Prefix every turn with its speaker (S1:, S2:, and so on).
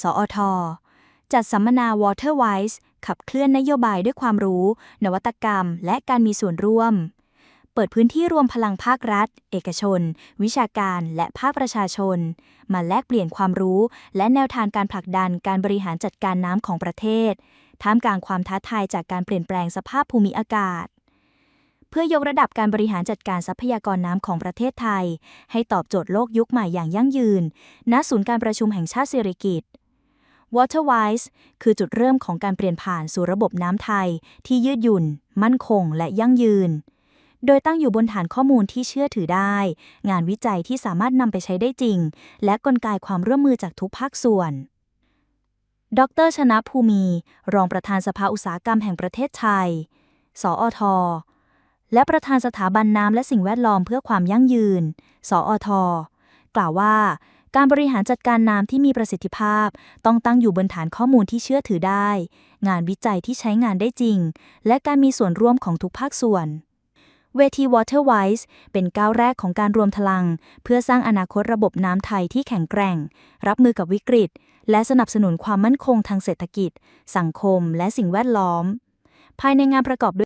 S1: สอท จัดสัมมนา Waterwise ขับเคลื่อนนโยบายด้วยความรู้ นวัตกรรม และการมีส่วนร่วม เปิดพื้นที่รวมพลังภาครัฐ เอกชน วิชาการและภาคประชาชน มาแลกเปลี่ยนความรู้ และแนวทางการผลักดันการบริหารจัดการน้ำของประเทศ ท่ามกลางความท้าทายจากการเปลี่ยนแปลงสภาพภูมิอากาศ เพื่อยกระดับการบริหารจัดการทรัพยากรน้ำของประเทศไทย ให้ตอบโจทย์โลกยุคใหม่อย่างยั่งยืน ณ ศูนย์การประชุมแห่งชาติสิริกิติ์ Waterwise คือจุดเริ่มของการเปลี่ยนผ่านสู่ระบบน้ำไทย ที่ยืดหยุ่น มั่นคง และยั่งยืน โดยตั้งอยู่บนฐานข้อมูลที่เชื่อถือได้ งานวิจัยที่สามารถนำไปใช้ได้จริง และกลไกความร่วมมือจากทุกภาคส่วน ดร ชนะภูมิรองประธานสภาอุตสาหกรรมแห่งประเทศไทย สอท และประธานสถาบันน้ำและสิ่งแวดล้อมเพื่อความยั่งยืน สอท กล่าวว่า การบริหารจัดการน้ำที่มีประสิทธิภาพ ต้องตั้งอยู่บนฐานข้อมูลที่เชื่อถือได้ งานวิจัยที่ใช้งานได้จริง และการมีส่วนร่วมของทุกภาคส่วน เวที Waterwise เป็นก้าวแรกของการรวมพลัง เพื่อสร้างอนาคตระบบน้ำไทยที่แข็งแกร่ง รับมือกับวิกฤต และสนับสนุนความมั่นคงทางเศรษฐกิจ สังคม และสิ่งแวดล้อม ภายในงานประกอบด้วย